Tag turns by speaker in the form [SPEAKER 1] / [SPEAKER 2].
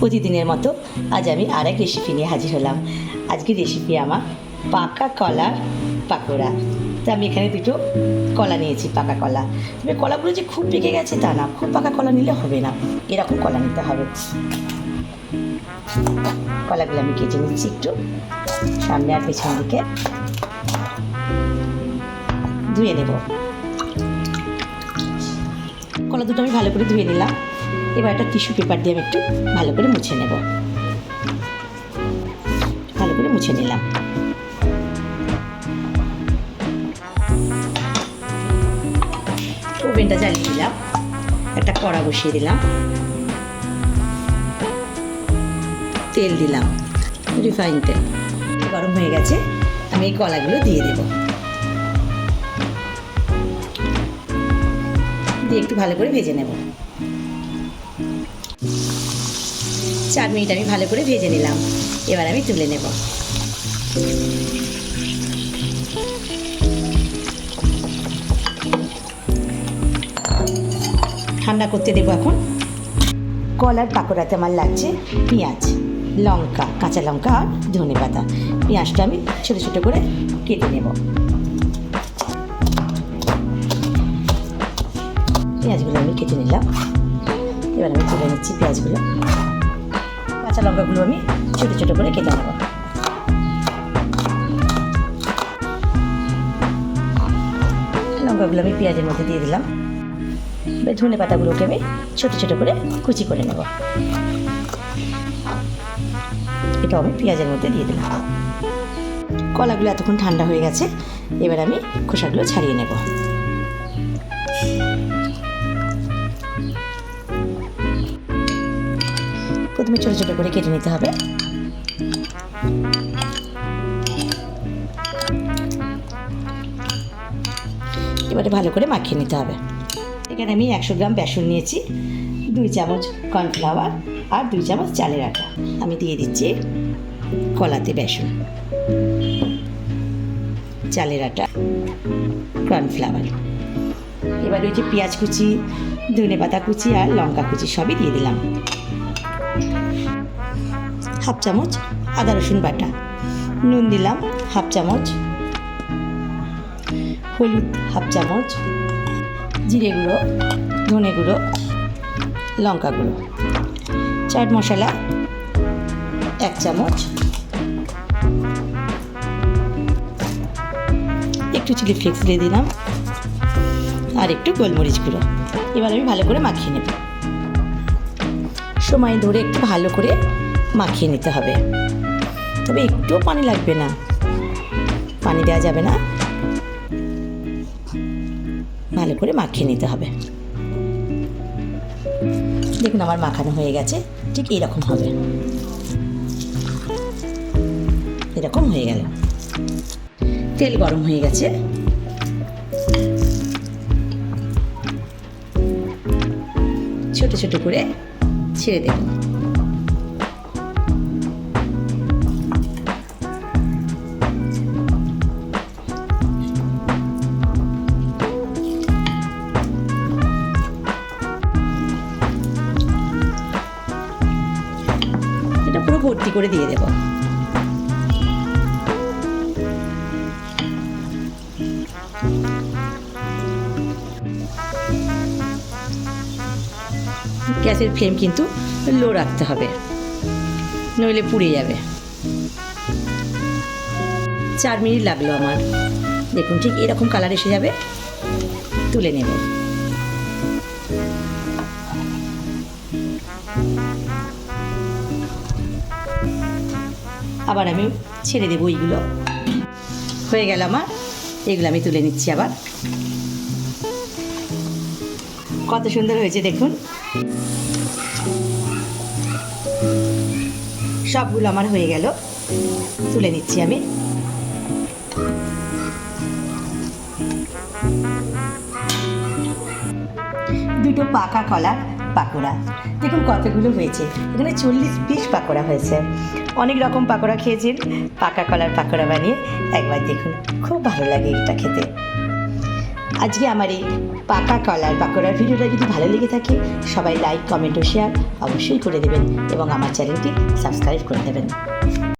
[SPEAKER 1] প্রতিদিনের মতো আজ আমি আর এক রেসিপি নিয়ে হাজির হলাম। আজকের রেসিপি আমার পাকা কলার পাকোড়া। তো আমি এখানে দুটো কলা নিয়েছি, পাকা কলা। তবে কলাগুলো যে খুব পেকে গেছে তা না, খুব পাকা কলা নিলে হবে না। এরকম কলা নিতে হবে। কলাগুলো আমি কেটে নিচ্ছি একটু। সামনে আর পেছন দিকে ধুয়ে নেব। কলা দুটো আমি ভালো করে ধুয়ে নিলাম। এবার একটা টিস্যু পেপার দিয়ে আমি একটু ভালো করে মুছে নেব। ভালো করে মুছে নিলাম। ওভেনটা জ্বালিয়ে দিলাম। একটা কড়া বসিয়ে দিলাম। তেল দিলাম। রিফাইন তেল। গরম হয়ে গেছে। আমি এই কলাগুলো দিয়ে দেব। দিয়ে একটু ভালো করে ভেজে নেব। চার মিনিট আমি ভালো করে ভেজে নিলাম। এবার আমি তুলে নেব। ঠান্ডা করতে দেবো এখন। কলার পাকোড়াতে আমার লাগছে পেঁয়াজ, লঙ্কা, কাঁচা লঙ্কা আর ধনে পাতা। পেঁয়াজটা আমি ছোটো ছোটো করে কেটে নেব। পেঁয়াজগুলো আমি কেটে নিলাম। এবার আমি তুলে নিচ্ছি পেঁয়াজগুলো। কাঁচা লঙ্কাগুলো আমি ছোটো ছোটো করে কেটে নেব। লঙ্কাগুলো আমি পেঁয়াজের মধ্যে দিয়ে দিলাম। এবার ধনে পাতাগুলোকে আমি ছোটো ছোটো করে কুচি করে নেব। এটা আমি পেঁয়াজের মধ্যে দিয়ে দিলাম। কলাগুলো এতক্ষণ ঠান্ডা হয়ে গেছে, এবার আমি খোসাগুলো ছাড়িয়ে নেব। প্রথমে ছোটো ছোটো করে কেটে নিতে হবে। এবারে ভালো করে মাখিয়ে নিতে হবে। এখানে আমি একশো গ্রাম বেসন নিয়েছি, দুই চামচ কর্নফ্লাওয়ার আর দুই চামচ চালের আটা। আমি দিয়ে দিচ্ছি কলাতে বেসন। চালের আটা, কর্নফ্লাওয়ার। এবার ওই যে পেঁয়াজ কুচি ধনে পাতা কুচি আর লঙ্কা কুচি সবই দিয়ে দিলাম। হাফ চামচ আদা রসুন বাটা। নুন দিলাম হাফ চামচ। হলুদ হাফ চামচ। জিরে গুঁড়ো, ধনে গুঁড়ো, লঙ্কা গুঁড়ো। চাট মশলা এক চামচ। একটু চিলি ফ্লেক্স দিয়ে দিলাম। আর একটু গোলমরিচ গুঁড়ো। এবার আমি ভালো করে মাখিয়ে নেব। সময় ধরে একটু ভালো করে মাখিয়ে নিতে হবে। তবে একটুও পানি লাগবে না। পানি দেওয়া যাবে না। ভালো করে মাখিয়ে নিতে হবে। দেখুন আমার মাখানো হয়ে গেছে। ঠিক এরকম হবে। এরকম হয়ে গেল। তেল গরম হয়ে গেছে। ছোট ছোট করে ছেড়ে দেব। ভর্তি করে দিয়ে দেব। গ্যাসের ফ্লেম কিন্তু লো রাখতে হবে, নইলে পুড়ে যাবে। চার মিনিট লাগল আমার। দেখুন ঠিক এরকম কালার এসে যাবে, তুলে নেব। আবার আমি ছেড়ে দেবো এইগুলো। হয়ে গেল আমার। এগুলো আমি তুলে নিচ্ছি আবার। কত সুন্দর হয়েছে দেখুন। সবগুলো আমার হয়ে গেল। তুলে নিচ্ছি আমি। দুটো পাকা কলার। পাকোড়া। দেখুন কতগুলো হয়েছে। এখানে চল্লিশ পিস পাকোড়া হয়েছে। অনেক রকম পাকোড়া খেয়েছেন। পাকা কলার পাকোড়া বানিয়ে একবার দেখুন। খুব ভালো লাগে এটা খেতে। আজকে আমার এই পাকা কলার পাকোড়ার ভিডিওটা যদি ভালো লেগে থাকে, সবাই লাইক কমেন্ট ও শেয়ার অবশ্যই করে দেবেন এবং আমার চ্যানেলটি সাবস্ক্রাইব করে দেবেন।